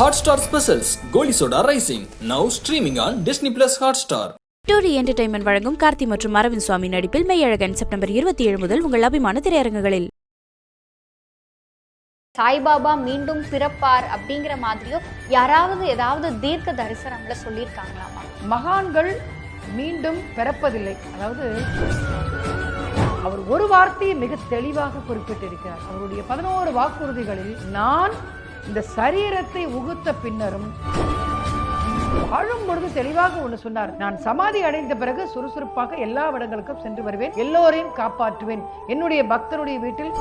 Hotstar Specials Goli Soda Rising. Now streaming on Disney Plus Hotstar. டூரி entertainment வழங்கும் கார்த்தி மற்றும் அரவிந்த் சுவாமி நடிப்பில் மெய்யழகன் செப்டம்பர் இருபத்தி ஏழு முதல் உங்கள் அபிமான திரையரங்குகளில். சாய்பாபா மீண்டும் பிறப்பார் அப்படிங்கிற மாதிரியோ யாராவது ஏதாவது தீர்க்க தரிசனம்ல சொல்லியிருக்காங்களாமா? மகான்கள் மீண்டும் பிறப்பதில்லை. அதாவது அவர் ஒரு வார்த்தையை மிக தெளிவாக குறிப்பிட்டிருக்கிறார். அவருடைய பதினோரு வாக்குறுதிகளில் நான் இந்த சரீரத்தை உகுத்த பின்னரும் வாழும் பொழுது தெளிவாக ஒன்று சொன்னார். நான் சமாதி அடைந்த பிறகு சுறுசுறுப்பாக எல்லா இடங்களுக்கும் சென்று வருவேன். எல்லோரையும் காப்பாற்றுவேன். என்னுடைய பக்தருடைய வீட்டில்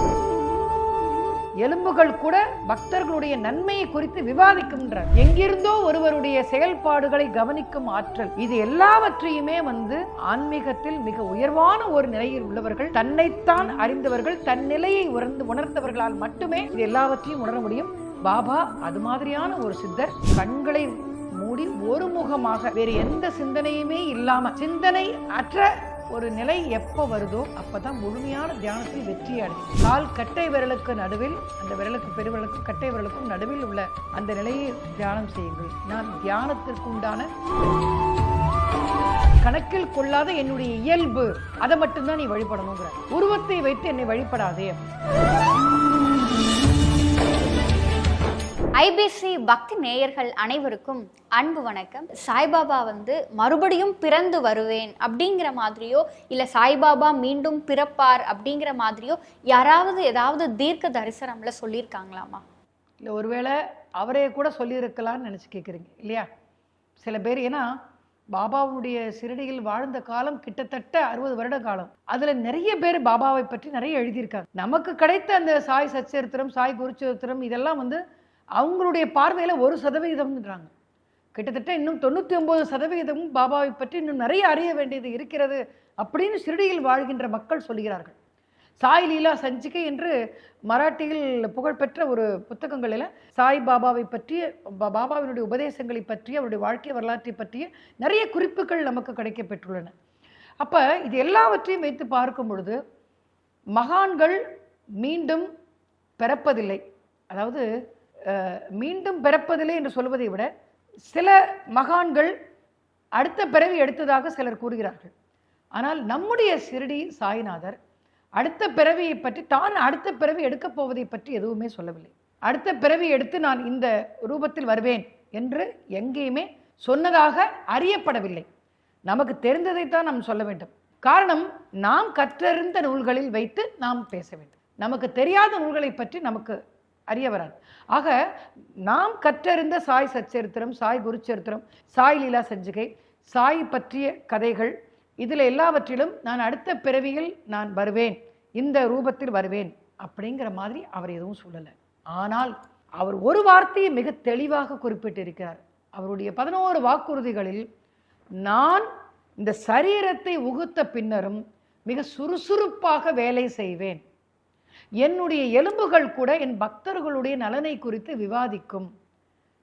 எலும்புகள் கூட பக்தர்களுடைய நன்மையை குறித்து விவாதிக்கின்றார் எங்கிருந்தோ ஒருவருடைய செயல்பாடுகளை கவனிக்கும் ஆற்றல். இது எல்லாவற்றையுமே வந்து ஆன்மீகத்தில் மிக உயர்வான ஒரு நிலையில் உள்ளவர்கள் தன்னைத்தான் அறிந்தவர்கள் தன் நிலையை உணர்ந்து உணர்ந்தவர்களால் மட்டுமே இது எல்லாவற்றையும் உணர முடியும். பாபா அது மாதிரியான ஒரு சித்தர் கண்களை மூடி ஒரு முகமாக வேறு எந்த சிந்தனையுமே இல்லாம சிந்தனை அற்ற ஒரு நிலை எப்போ வருதோ அப்பதான் முழுமையான தியானத்தில் வெற்றி அடையும். கால் கட்டை விரலுக்கு நடுவில் அந்த விரலுக்கு பெருவிரலுக்கும் கட்டை விரலுக்கும் நடுவில் உள்ள அந்த நிலையை தியானம் செய்யுங்கள். நான் தியானத்திற்கு உண்டான கணக்கில் கொள்ளாத என்னுடைய இயல்பு. அதை மட்டும்தான் நீ வழிபடணுங்கிற. உருவத்தை வைத்து என்னை வழிபடாதே. ஐபிசி பக்தி நேயர்கள் அனைவருக்கும் அன்பு வணக்கம். சாய்பாபா வந்து மறுபடியும் பிறந்து வருவேன் அப்படிங்கிற மாதிரியோ இல்ல சாய்பாபா மீண்டும் பிறப்பார் அப்படிங்கிற மாதிரியோ யாராவது ஏதாவது தீர்க்க தரிசனம்ல சொல்லியிருக்காங்களாமா? இல்லை ஒருவேளை அவரே கூட சொல்லியிருக்கலாம்னு நினச்சி கேட்குறீங்க இல்லையா? சில பேர் ஏன்னா பாபாவுடைய சிறடியில் வாழ்ந்த காலம் கிட்டத்தட்ட அறுபது வருட காலம். அதில் நிறைய பேர் பாபாவை பற்றி நிறைய எழுதியிருக்காங்க. நமக்கு கிடைத்த அந்த சாய் சச்சரித்திரம் சாய் குருச்சரித்திரம் இதெல்லாம் வந்து அவங்களுடைய பார்வையில் ஒரு சதவிகிதம்ன்றாங்க. கிட்டத்தட்ட இன்னும் தொண்ணூற்றி ஒம்பது சதவிகிதமும் பாபாவை பற்றி இன்னும் நிறைய அறிய வேண்டியது இருக்கிறது அப்படின்னு சிறுடியில் வாழ்கின்ற மக்கள் சொல்கிறார்கள் சாய் லீலா சஞ்சிகை என்று மராட்டியில் புகழ்பெற்ற ஒரு புத்தகங்களில் சாய் பாபாவை பற்றிய பாபாவினுடைய உபதேசங்களை பற்றி அவருடைய வாழ்க்கை வரலாற்றை பற்றிய நிறைய குறிப்புகள் நமக்கு கிடைக்க பெற்றுள்ளன அப்போ இது எல்லாவற்றையும் வைத்து பார்க்கும் பொழுது மகான்கள் மீண்டும் பிறப்பதில்லை. அதாவது மீண்டும் பிறப்பதில்லை என்று சொல்வதை விட சில மகான்கள் அடுத்த பிறவி எடுத்ததாக சிலர் கூறுகிறார்கள். ஆனால் நம்முடைய சிறுடி சாய்நாதர் அடுத்த பிறவியை பற்றி தான் அடுத்த பிறவி எடுக்கப் போவதை பற்றி எதுவுமே சொல்லவில்லை. அடுத்த பிறவி எடுத்து நான் இந்த ரூபத்தில் வருவேன் என்று எங்கேயுமே சொன்னதாக அறியப்படவில்லை. நமக்கு தெரிந்ததைத்தான் நாம் சொல்ல வேண்டும். காரணம் நாம் கற்றறிந்த நூல்களில் வைத்து நாம் பேச வேண்டும். நமக்கு தெரியாத நூல்களை பற்றி நமக்கு அரியவரான் ஆக நாம் கற்றறிந்த சாய் சச்சரித்திரம் சாய் குருச்சரித்திரம் சாய் லீலா சஞ்சிகை சாய் பற்றிய கதைகள் இதில் எல்லாவற்றிலும் நான் அடுத்த பிறவியில் நான் வருவேன் இந்த ரூபத்தில் வருவேன் அப்படிங்கிற மாதிரி அவர் எதுவும் சொல்லலை. ஆனால் அவர் ஒரு வார்த்தையை மிக தெளிவாக குறிப்பிட்டிருக்கிறார். அவருடைய பதினோரு வாக்குறுதிகளில் நான் இந்த சரீரத்தை உகுத்த பின்னரும் மிக சுறுசுறுப்பாக வேலை செய்வேன். என்னுடைய எலும்புகள் கூட என் பக்தர்களுடைய நலனை குறித்து விவாதிக்கும்.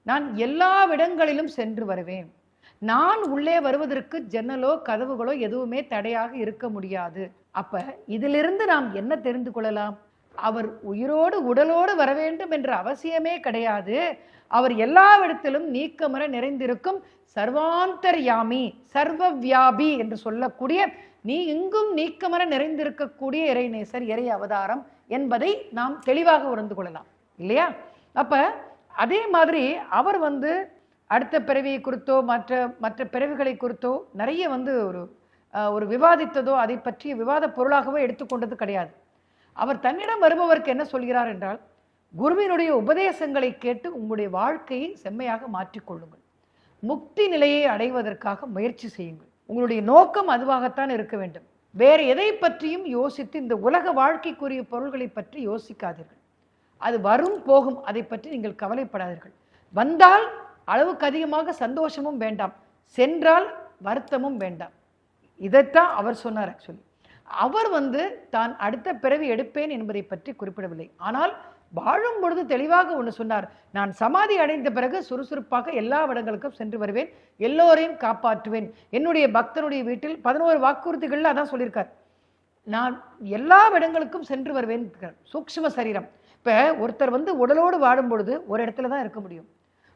நான் எல்லா இடங்களிலும் சென்று வருவேன். நான் உள்ளே வருவதற்கு ஜன்னலோ கதவுகளோ எதுவுமே தடையாக இருக்க முடியாது. அப்ப இதிலிருந்து நாம் என்ன தெரிந்து கொள்ளலாம்? அவர் உயிரோடு உடலோடு வர வேண்டும் என்ற அவசியமே கிடையாது. அவர் எல்லாவிடத்திலும் நீக்கமர நிறைந்திருக்கும் சர்வாந்தர்யாமி சர்வவியாபி என்று சொல்லக்கூடிய நீ இங்கும் நீக்கமர நிறைந்திருக்கக்கூடிய இறைநேசர் இறை அவதாரம் என்பதை நாம் தெளிவாக உணர்ந்து கொள்ளலாம். இல்லையா? அப்ப அதே மாதிரி அவர் வந்து அடுத்த பிறவியை குறித்தோ மற்ற மற்ற பிறவிகளை குறித்தோ நிறைய வந்து ஒரு ஒரு விவாதித்ததோ அதை பற்றிய விவாத பொருளாகவோ எடுத்துக்கொண்டது கிடையாது. அவர் தன்னிடம் வருபவருக்கு என்ன சொல்கிறார் என்றால் குருவினுடைய உபதேசங்களை கேட்டு உங்களுடைய வாழ்க்கையை செம்மையாக மாற்றிக்கொள்ளுங்கள் முக்தி நிலையை அடைவதற்காக முயற்சி செய்யுங்கள். உங்களுடைய நோக்கம் அதுவாகத்தான் இருக்க வேண்டும். வேறு எதை பற்றியும் யோசித்து இந்த உலக வாழ்க்கைக்குரிய பொருள்களை பற்றி யோசிக்காதீர்கள். அது வரும் போகும் அதை பற்றி நீங்கள் கவலைப்படாதீர்கள். வந்தால் அளவுக்கு அதிகமாக சந்தோஷமும் வேண்டாம். சென்றால் வருத்தமும் வேண்டாம். இதைத்தான் அவர் சொன்னார் ஆக்சுவலி அவர் வந்து தான் அடுத்த பிறவி எடுப்பேன் என்பதை பற்றி குறிப்பிடவில்லை. ஆனால் வாழும் பொழுது தெளிவாக ஒன்று சொன்னார். நான் சமாதி அடைந்த பிறகு சுறுசுறுப்பாக எல்லா இடங்களுக்கும் சென்று வருவேன். எல்லோரையும் காப்பாற்றுவேன். என்னுடைய பக்தருடைய வீட்டில் பதினோரு வாக்குறுதிகளில் அதான் சொல்லியிருக்கார். நான் எல்லா இடங்களுக்கும் சென்று வருவேன் சூக்ஷ்ம சரீரம். இப்போ ஒருத்தர் வந்து உடலோடு வாழும் பொழுது ஒரு இடத்துல தான் இருக்க முடியும்.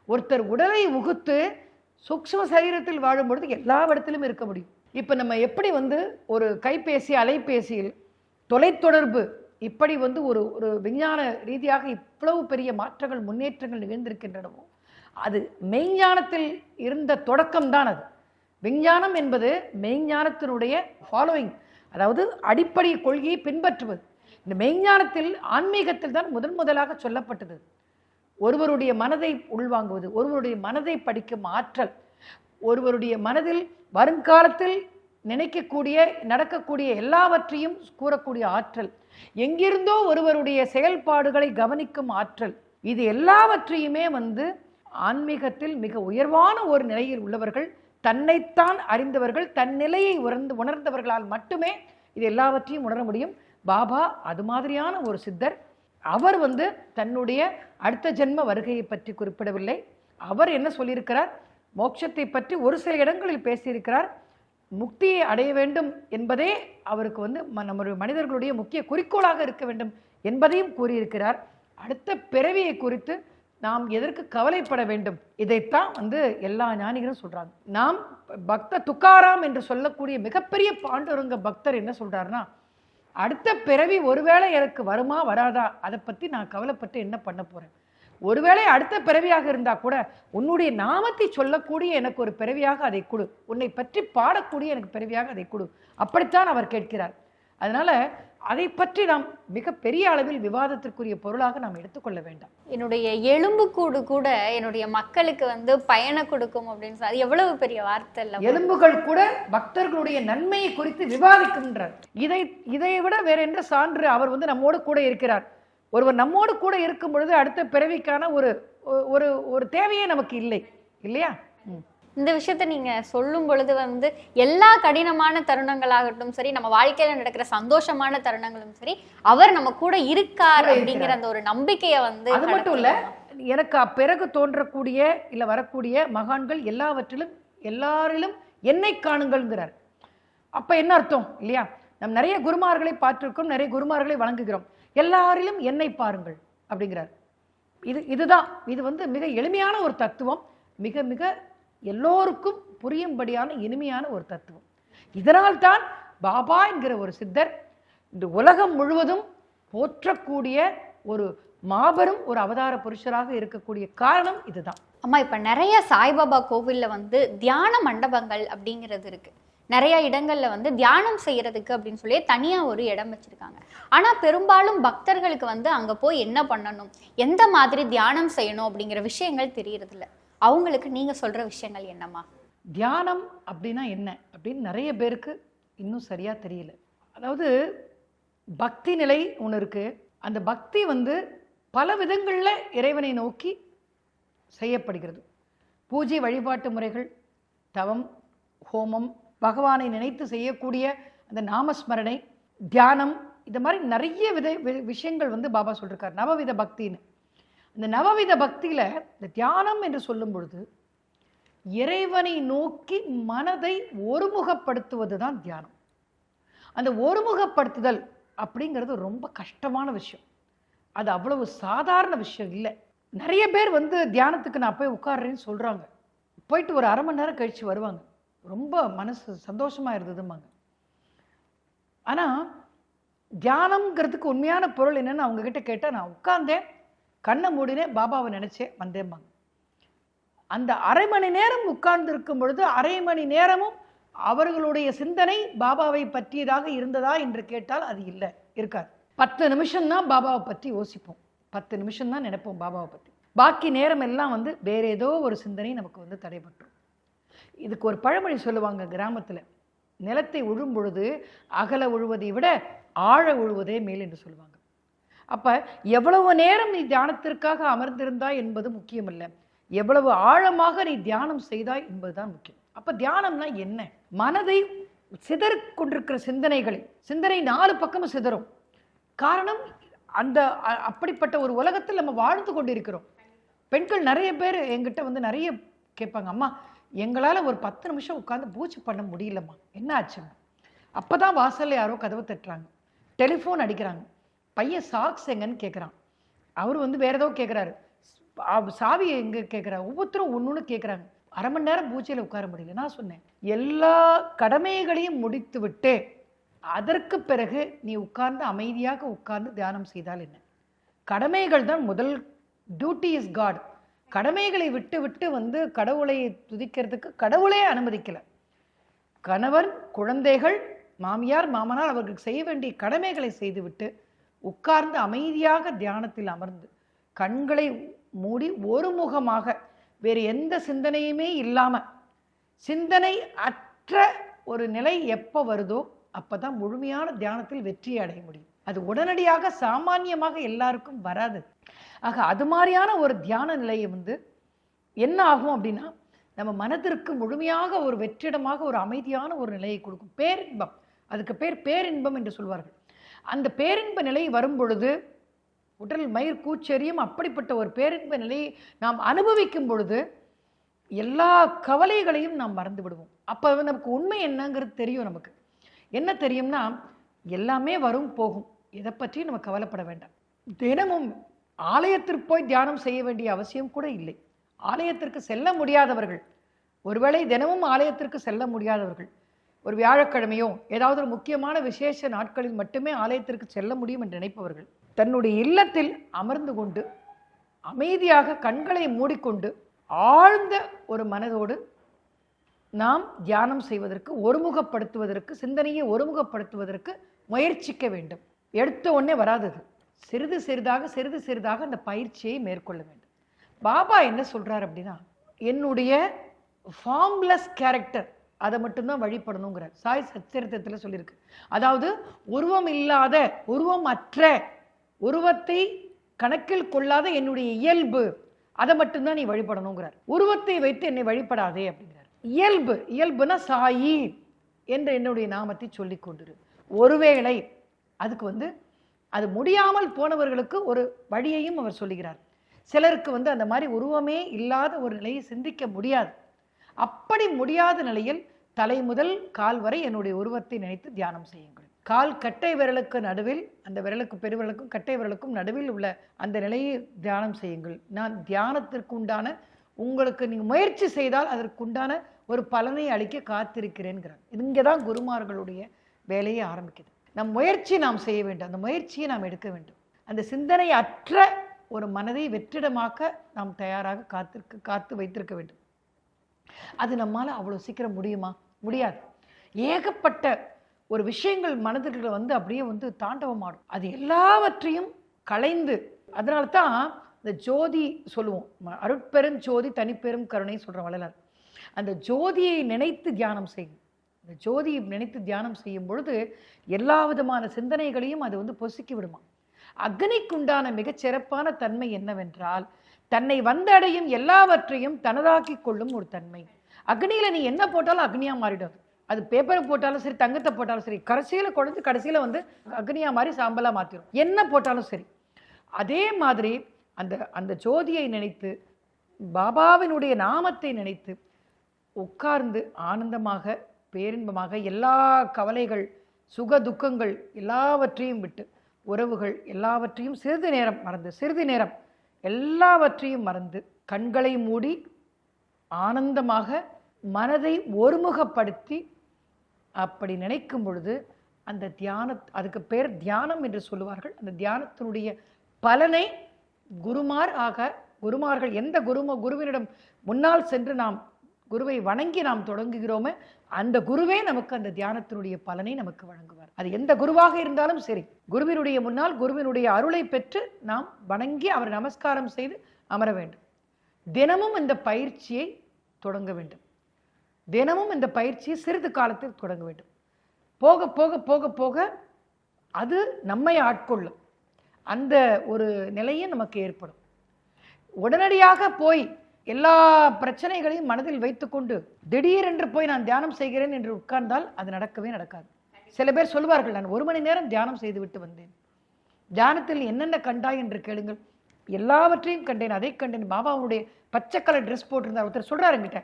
ஒருத்தர் உடலை உகுத்து சூக்ஷ்ம சரீரத்தில் வாழும் பொழுது எல்லா இடத்திலும் இருக்க முடியும். இப்போ நம்ம எப்படி வந்து ஒரு கைபேசி அலைபேசியில் தொலைத்தொடர்பு இப்படி வந்து ஒரு ஒரு விஞ்ஞான ரீதியாக இவ்வளவு பெரிய மாற்றங்கள் முன்னேற்றங்கள் நிகழ்ந்திருக்கின்றனவோ அது மெய்ஞானத்தில் இருந்த தொடக்கம்தான் அது. விஞ்ஞானம் என்பது மெய்ஞானத்தினுடைய ஃபாலோயிங் அதாவது அடிப்படை கொள்கையை பின்பற்றுவது. இந்த மெய்ஞானத்தில் ஆன்மீகத்தில் தான் முதன் முதலாக சொல்லப்பட்டது. ஒருவருடைய மனதை உள்வாங்குவது ஒருவருடைய மனதை படிக்கும் ஆற்றல் ஒருவருடைய மனதில் வருங்காலத்தில் நினைக்கக்கூடிய நடக்கக்கூடிய எல்லாவற்றையும் கூறக்கூடிய ஆற்றல். எங்கிருந்தோ ஒருவருடைய செயல்பாடுகளை கவனிக்கும் ஆற்றல். இது எல்லாவற்றையுமே வந்து ஆன்மீகத்தில் மிக உயர்வான ஒரு நிலையில் உள்ளவர்கள் தன்னைத்தான் அறிந்தவர்கள் தன் நிலையை உணர்ந்து உணர்ந்தவர்களால் மட்டுமே இது எல்லாவற்றையும் உணர முடியும். பாபா அது மாதிரியான ஒரு சித்தர். அவர் வந்து தன்னுடைய அடுத்த ஜென்ம வருகையை பற்றி குறிப்பிடவில்லை. அவர் என்ன சொல்லியிருக்கிறார்? மோட்சத்தை பற்றி ஒரு சில இடங்களில் பேசியிருக்கிறார். முக்தியை அடைய வேண்டும் என்பதே அவருக்கு வந்து ம- நம்முடைய மனிதர்களுடைய முக்கிய குறிக்கோளாக இருக்க வேண்டும் என்பதையும் கூறியிருக்கிறார். அடுத்த பிறவியை குறித்து நாம் எதற்கு கவலைப்பட வேண்டும்? இதைத்தான் வந்து எல்லா ஞானிகளும் சொல்கிறாங்க நாம் பக்த துக்காராம் என்று சொல்லக்கூடிய மிகப்பெரிய பாண்டுரங்க பக்தர் என்ன சொல்கிறாருன்னா அடுத்த பிறவி ஒருவேளை எனக்கு வருமா வராதா? அதை பற்றி நான் கவலைப்பட்டு என்ன பண்ண போகிறேன் ஒருவேளை அடுத்த பிறவியாக இருந்தா கூட உன்னுடைய நாமத்தை சொல்லக்கூடிய எனக்கு ஒரு பிறவியாக அதை கொடு. உன்னை பற்றி பாடக்கூடிய எனக்கு பிறவியாக அதை கொடு. அப்படித்தான் அவர் கேட்கிறார். அதனால அதை பற்றி நாம் மிக பெரிய அளவில் விவாதத்திற்குரிய பொருளாக நாம் எடுத்துக்கொள்ள வேண்டாம். என்னுடைய எலும்புக்கூடு கூட என்னுடைய மக்களுக்கு வந்து பயனை கொடுக்கும் அப்படின்னு சொல்லி அது எவ்வளவு பெரிய வார்த்தை இல்ல. எலும்புகள் கூட பக்தர்களுடைய நன்மையை குறித்து விவாதிக்கின்றார். இதை இதை விட வேற என்ன சான்று அவர் வந்து நம்மோடு கூட இருக்கிறார். ஒருவர் நம்மோடு கூட இருக்கும் பொழுது அடுத்த பிறவிக்கான ஒரு ஒரு ஒரு தேவையே நமக்கு இல்லை. இல்லையா. இந்த விஷயத்த நீங்க சொல்லும் பொழுது வந்து எல்லா கடினமான தருணங்களாகட்டும் சரி நம்ம வாழ்க்கையில நடக்கிற சந்தோஷமான தருணங்களும் சரி அவர் நம்ம கூட இருக்கார் அப்படிங்கிற அந்த ஒரு நம்பிக்கைய வந்து அது மட்டும் இல்ல. எனக்கு அப்பிறகு தோன்றக்கூடிய இல்ல வரக்கூடிய மகான்கள் எல்லாவற்றிலும் எல்லாரிலும் என்னை காணுங்கள்ங்கிறார். அப்ப என்ன அர்த்தம்? இல்லையா? நம் நிறைய குருமார்களை பார்த்திருக்கோம் நிறைய குருமார்களை வணங்குகிறோம். எல்லாரிலும் என்னை பாருங்கள் அப்படிங்கிறார். இது இதுதான். இது வந்து மிக எளிமையான ஒரு தத்துவம். மிக மிக எல்லோருக்கும் புரியும்படியான இனிமையான ஒரு தத்துவம். இதனால்தான் பாபா என்கிற ஒரு சித்தர் இந்த உலகம் முழுவதும் போற்றக்கூடிய ஒரு மாபெரும் ஒரு அவதார புருஷராக இருக்கக்கூடிய காரணம் இதுதான். அம்மா இப்போ நிறைய சாய்பாபா கோவிலில் வந்து தியான மண்டபங்கள் அப்படிங்கிறது இருக்குது நிறைய இடங்களில் வந்து தியானம் செய்யறதுக்கு அப்படின்னு சொல்லி தனியாக ஒரு இடம் வச்சுருக்காங்க. ஆனால் பெரும்பாலும் பக்தர்களுக்கு வந்து அங்கே போய் என்ன பண்ணணும்? எந்த மாதிரி தியானம் செய்யணும் அப்படிங்கிற விஷயங்கள் தெரியறதில்ல. அவங்களுக்கு நீங்கள் சொல்கிற விஷயங்கள் என்னம்மா? தியானம் அப்படின்னா என்ன? அப்படின்னு நிறைய பேருக்கு இன்னும் சரியாக தெரியல. அதாவது பக்தி நிலை ஒன்று இருக்குது அந்த பக்தி வந்து பல விதங்களில் இறைவனை நோக்கி செய்யப்படுகிறது. பூஜை வழிபாட்டு முறைகள் தவம் ஹோமம் பகவானை நினைத்து செய்யக்கூடிய அந்த நாமஸ்மரணை தியானம் இந்த மாதிரி நிறைய வித வி- விஷயங்கள் வந்து பாபா சொல்லியிருக்கார் நவவித பக்தின்னு. இந்த நவவித பக்தியில் இந்த தியானம் என்று சொல்லும் பொழுது இறைவனை நோக்கி மனதை ஒருமுகப்படுத்துவது தான் தியானம். அந்த ஒருமுகப்படுத்துதல் அப்படிங்கிறது ரொம்ப கஷ்டமான விஷயம். அது அவ்வளவு சாதாரண விஷயம் இல்லை. நிறைய பேர் வந்து தியானத்துக்கு நான் போய் உட்கார்றேன்னு சொல்கிறாங்க போயிட்டு ஒரு அரை மணி நேரம் கழிச்சு வருவாங்க. ரொம்ப மனசு சந்தோஷமாக இருந்ததும்பாங்க. ஆனால் தியானம்ங்கிறதுக்கு உண்மையான பொருள் என்னென்னு அவங்க கிட்ட நான் உட்கார்ந்தேன் கண்ணை மூடினேன் பாபாவை நினச்சே வந்தேம்பாங்க. அந்த அரை மணி நேரம் உட்கார்ந்து இருக்கும் பொழுது அரை மணி நேரமும் அவர்களுடைய சிந்தனை பாபாவை பற்றியதாக இருந்ததா என்று கேட்டால் அது இல்லை இருக்காது. பத்து நிமிஷம் தான் பாபாவை பற்றி யோசிப்போம். பத்து நிமிஷம்தான் நினைப்போம் பாபாவை பற்றி. பாக்கி நேரம் எல்லாம் வந்து வேற ஏதோ ஒரு சிந்தனை நமக்கு வந்து தடைபட்டுரும். இதுக்கு ஒரு பழமொழி சொல்லுவாங்க கிராமத்தில். நிலத்தை உழும் பொழுது அகல உழுவதை விட ஆழ உழுவதே மேல் என்று சொல்லுவாங்க. அப்போ எவ்வளவு நேரம் நீ தியானத்திற்காக அமர்ந்திருந்தாய் என்பது முக்கியமல்ல. எவ்வளவு ஆழமாக நீ தியானம் செய்தாய் என்பதுதான் முக்கியம். அப்போ தியானம்னா என்ன? மனதை சிதறிக் கொண்டிருக்கிற சிந்தனைகளை சிந்தனை நாலு பக்கமும் சிதறும். காரணம் அந்த அ- அப்படிப்பட்ட ஒரு உலகத்தில் நம்ம வாழ்ந்து கொண்டிருக்கிறோம். பெண்கள் நிறைய பேர் எங்கிட்ட வந்து நிறைய கேட்பாங்க அம்மா எங்களால் ஒரு பத்து நிமிஷம் உட்காந்து பூஜை பண்ண முடியலம்மா. என்ன ஆச்சுங்க அப்போ தான் வாசலில் யாரோ கதவை தட்டுறாங்க. டெலிஃபோன் அடிக்கிறாங்க. பையன் சாக்ஸ் எங்கன்னு கேட்குறான் அவர் வந்து வேற ஏதோ கேட்குறாரு சாவி எங்கே கேட்குறாரு ஒவ்வொருத்தரும் ஒன்று ஒன்று கேட்குறாங்க அரை மணி நேரம் பூஜையில் உட்கார முடியல. நான் சொன்னேன் எல்லா கடமைகளையும் முடித்து விட்டு அதற்கு பிறகு நீ உட்கார்ந்து அமைதியாக உட்கார்ந்து தியானம் செய்தால் என்ன? கடமைகள் தான் முதல் டியூட்டி இஸ் காட் கடமைகளை விட்டு விட்டு வந்து கடவுளை துதிக்கிறதுக்கு கடவுளே அனுமதிக்கலை. கணவன் குழந்தைகள் மாமியார் மாமனார் அவர்களுக்கு செய்ய வேண்டிய கடமைகளை செய்துவிட்டு உட்கார்ந்து அமைதியாக தியானத்தில் அமர்ந்து கண்களை மூடி ஒருமுகமாக வேறு எந்த சிந்தனையுமே இல்லாமல் சிந்தனை அற்ற ஒரு நிலை எப்போ வருதோ அப்பதான் முழுமையான தியானத்தில் வெற்றி அடைய முடியும். அது உடனடியாக சாமானியமாக எல்லாருக்கும் வராது. ஆக அது மாதிரியான ஒரு தியான நிலையை வந்து என்ன ஆகும் அப்படின்னா நம்ம மனதிற்கு முழுமையாக ஒரு வெற்றிடமாக ஒரு அமைதியான ஒரு நிலையை கொடுக்கும். பேரின்பம். அதுக்கு பேர் பேரின்பம் என்று சொல்வார்கள். அந்த பேரின்ப நிலை வரும் பொழுது உடல் மயிர் கூச்செறியும் அப்படிப்பட்ட ஒரு பேரின்ப நிலையை நாம் அனுபவிக்கும் பொழுது எல்லா கவலைகளையும் நாம் மறந்து விடுவோம். அப்போ நமக்கு உண்மை என்னங்கிறது தெரியும் நமக்கு. என்ன தெரியும்னா எல்லாமே வரும் போகும். எதை பற்றியும் நம்ம கவலைப்பட வேண்டாம். தினமும் ஆலயத்திற்கு போய் தியானம் செய்ய வேண்டிய அவசியம் கூட இல்லை. ஆலயத்திற்கு செல்ல முடியாதவர்கள் ஒருவேளை தினமும் ஆலயத்திற்கு செல்ல முடியாதவர்கள் ஒரு வியாழக்கிழமையோ ஏதாவது ஒரு முக்கியமான விசேஷ நாட்களில் மட்டுமே ஆலயத்திற்கு செல்ல முடியும் என்று நினைப்பவர்கள் தன்னுடைய இல்லத்தில் அமர்ந்து கொண்டு அமைதியாக கண்களை மூடிக்கொண்டு ஆழ்ந்த ஒரு மனதோடு நாம் தியானம் செய்வதற்கு ஒருமுகப்படுத்துவதற்கு சிந்தனையை ஒருமுகப்படுத்துவதற்கு முயற்சிக்க வேண்டும். எடுத்த உடனே வராது அது சிறிது சிறிதாக சிறிது சிறிதாக அந்த பயிற்சியை மேற்கொள்ள வேண்டும். பாபா என்ன சொல்கிறார் அப்படின்னா என்னுடைய ஃபார்ம்லெஸ் கேரக்டர் அதை மட்டும்தான் வழிபடணுங்கிறார். சாய் சச்சரித்தத்தில் சொல்லியிருக்கு. அதாவது உருவம் இல்லாத உருவம் அற்ற உருவத்தை கணக்கில் கொள்ளாத என்னுடைய இயல்பு அதை மட்டும்தான் நீ வழிபடணுங்கிறார். உருவத்தை வைத்து என்னை வழிபடாதே அப்படிங்கிறார். இயல்பு இயல்புனா சாயி என்ற என்னுடைய நாமத்தை சொல்லி கொண்டிரு. ஒருவேளை அதுக்கு வந்து அது முடியாமல் போனவர்களுக்கு ஒரு வழியையும் அவர் சொல்லுகிறார். சிலருக்கு வந்து அந்த மாதிரி உருவமே இல்லாத ஒரு நிலையை சிந்திக்க முடியாது. அப்படி முடியாத நிலையில் தலை முதல் கால் வரை என்னுடைய உருவத்தை நினைத்து தியானம் செய்யுங்கள். கால் கட்டை விரலுக்கு நடுவில் அந்த விரலுக்கு பெருவிரலுக்கும் கட்டை விரலுக்கும் நடுவில் உள்ள அந்த நிலையை தியானம் செய்யுங்கள். நான் தியானத்திற்கு உண்டான உங்களுக்கு நீங்கள் முயற்சி செய்தால் அதற்குண்டான ஒரு பலனை அளிக்க காத்திருக்கிறேன்கிறார். இங்கே தான் குருமார்களுடைய வேலையை ஆரம்பிக்குது. நம் முயற்சி நாம் செய்ய வேண்டும். அந்த முயற்சியை நாம் எடுக்க வேண்டும். அந்த சிந்தனை அற்ற ஒரு மனதை வெற்றிடமாக்க நாம் தயாராக காத்திருக்க காத்து வைத்திருக்க வேண்டும். அது நம்மால் அவ்வளோ சீக்கிரம் முடியுமா? முடியாது. ஏகப்பட்ட ஒரு விஷயங்கள் மனதிற்கு வந்து அப்படியே வந்து தாண்டவமாடும் அது எல்லாவற்றையும் களைந்து அதனால தான் இந்த ஜோதி சொல்லுவோம். ம- அருட்பெரும் ஜோதி தனிப்பெரும் கருணை சொல்கிற வள்ளலார். அந்த ஜோதியை நினைத்து தியானம் செய்யும். இந்த ஜோதியை நினைத்து தியானம் செய்யும் பொழுது எல்லா விதமான சிந்தனைகளையும் அது வந்து பொசுக்கி விடுமா? அக்னிக்குண்டான மிகச் சிறப்பான தன்மை என்னவென்றால் தன்னை வந்தடையும் எல்லாவற்றையும் தனதாக்கி கொள்ளும் ஒரு தன்மை. அக்னியில் நீ என்ன போட்டாலும் அக்னியாக மாறிடும். அது பேப்பரை போட்டாலும் சரி தங்கத்தை போட்டாலும் சரி கடைசியில் குறைஞ்சு கடைசியில் வந்து அக்னியாக மாறி சாம்பலாக மாற்றிடும் என்ன போட்டாலும் சரி. அதே மாதிரி அந்த அந்த ஜோதியை நினைத்து பாபாவினுடைய நாமத்தை நினைத்து உட்கார்ந்து ஆனந்தமாக பேரின்பமாக எல்லா கவலைகள் சுக துக்கங்கள் எல்லாவற்றையும் விட்டு உறவுகள் எல்லாவற்றையும் சிறிது நேரம் மறந்து சிறிது நேரம் எல்லாவற்றையும் மறந்து கண்களை மூடி ஆனந்தமாக மனதை ஒருமுகப்படுத்தி அப்படி நினைக்கும் பொழுது அந்த தியான அதுக்கு பேர் தியானம் என்று சொல்லுவார்கள். அந்த தியானத்தினுடைய பலனை குருமார் ஆக குருமார்கள் எந்த குரும குருவினிடம் முன்னால் சென்று நாம் குருவை வணங்கி நாம் தொடங்குகிறோமே அந்த குருவே நமக்கு அந்த தியானத்தினுடைய பலனை நமக்கு வழங்குவார். அது எந்த குருவாக இருந்தாலும் சரி குருவினுடைய முன்னால் குருவினுடைய அருளை பெற்று நாம் வணங்கி அவர் நமஸ்காரம் செய்து அமர வேண்டும். தினமும் இந்த பயிற்சியை தொடங்க வேண்டும். தினமும் இந்த பயிற்சியை சிறிது காலத்தில் தொடங்க வேண்டும். போக போக போக போக அது நம்மை ஆட்கொள்ளும். அந்த ஒரு நிலையும் நமக்கு ஏற்படும். உடனடியாக போய் எல்லா பிரச்சனைகளையும் மனதில் வைத்துக்கொண்டு திடீரென்று போய் நான் தியானம் செய்கிறேன் என்று உட்கார்ந்தால் அது நடக்கவே நடக்காது. சில பேர் சொல்வார்கள் நான் ஒரு மணி நேரம் தியானம் செய்துவிட்டு வந்தேன். தியானத்தில் என்னென்ன கண்டாய்? என்று கேளுங்கள். எல்லாவற்றையும் கண்டேன் அதை கண்டேன். பாபாவுடைய பச்சை கலர் ட்ரெஸ் போட்டிருந்தார். ஒருத்தர் சொல்கிறார் என்கிட்ட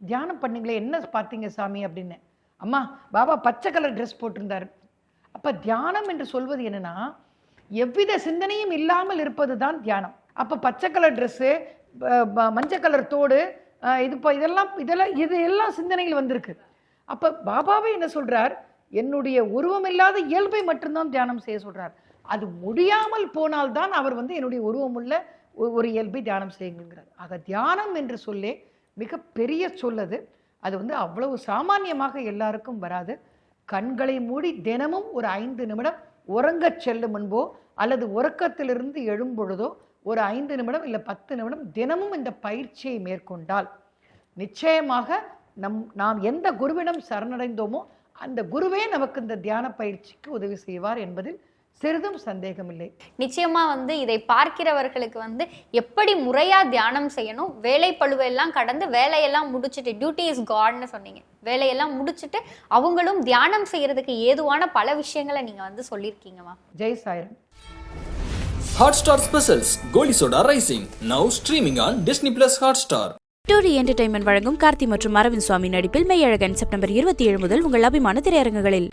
தியானம் பண்ணீங்களே என்ன பார்த்தீங்க சாமி? அப்படின்னு. அம்மா பாபா பச்சை கலர் ட்ரெஸ் போட்டிருந்தார். அப்போ தியானம் என்று சொல்வது என்னன்னா எவ்வித சிந்தனையும் இல்லாமல் இருப்பது தான் தியானம். அப்போ பச்சை கலர் ட்ரெஸ்ஸு மஞ்சள் கலர் தோடு இது இப்போ இதெல்லாம் இதெல்லாம் இது எல்லாம் சிந்தனைகள் வந்திருக்கு. அப்போ பாபாவே என்ன சொல்கிறார் என்னுடைய உருவமில்லாத இயல்பை மட்டும்தான் தியானம் செய்ய சொல்கிறார் அது முடியாமல் போனால்தான் அவர் வந்து என்னுடைய உருவமுள்ள ஒரு இயல்பை தியானம் செய்யுங்கிறார். ஆக தியானம் என்று சொல்லே மிக பெரிய சொல்லது அது வந்து அவ்வளவு சாமானியமாக எல்லாருக்கும் வராது. கண்களை மூடி தினமும் ஒரு ஐந்து நிமிடம் உறங்கச் செல்லும் முன்போ அல்லது உறக்கத்திலிருந்து எழும்பொழுதோ ஒரு ஐந்து நிமிடம் இல்லை பத்து நிமிடம் தினமும் இந்த பயிற்சியை மேற்கொண்டால் நிச்சயமாக நம் நாம் எந்த குருவிடம் சரணடைந்தோமோ அந்த குருவே நமக்கு இந்த தியான பயிற்சிக்கு உதவி செய்வார் என்பதில் சிறிதும் சந்தேகமில்லை. நிச்சயமா வந்து இதை பார்க்கிறவர்களுக்கு வந்து எப்படி முறையா தியானம் செய்யணும் வேலை பழுவெல்லாம் கடந்து வேலையெல்லாம் முடிச்சுட்டு டியூட்டி இஸ் காட்னு சொன்னீங்க. வேலையெல்லாம் முடிச்சுட்டு அவங்களும் தியானம் செய்யறதுக்கு ஏதுவான பல விஷயங்களை நீங்க வந்து சொல்லியிருக்கீங்கம்மா. Jai Sairam. Hotstar Specials Goli Soda rising now streaming on Disney plus Hotstar. டூரி என்டர்டைன்மெண்ட் வழங்கும் கார்த்தி மற்றும் அரவிந்த் சுவாமி நடிப்பில் மெய்யழகன் செப்டம்பர் இருபத்தி ஏழு முதல் உங்கள் அபிமான திரையரங்குகளில்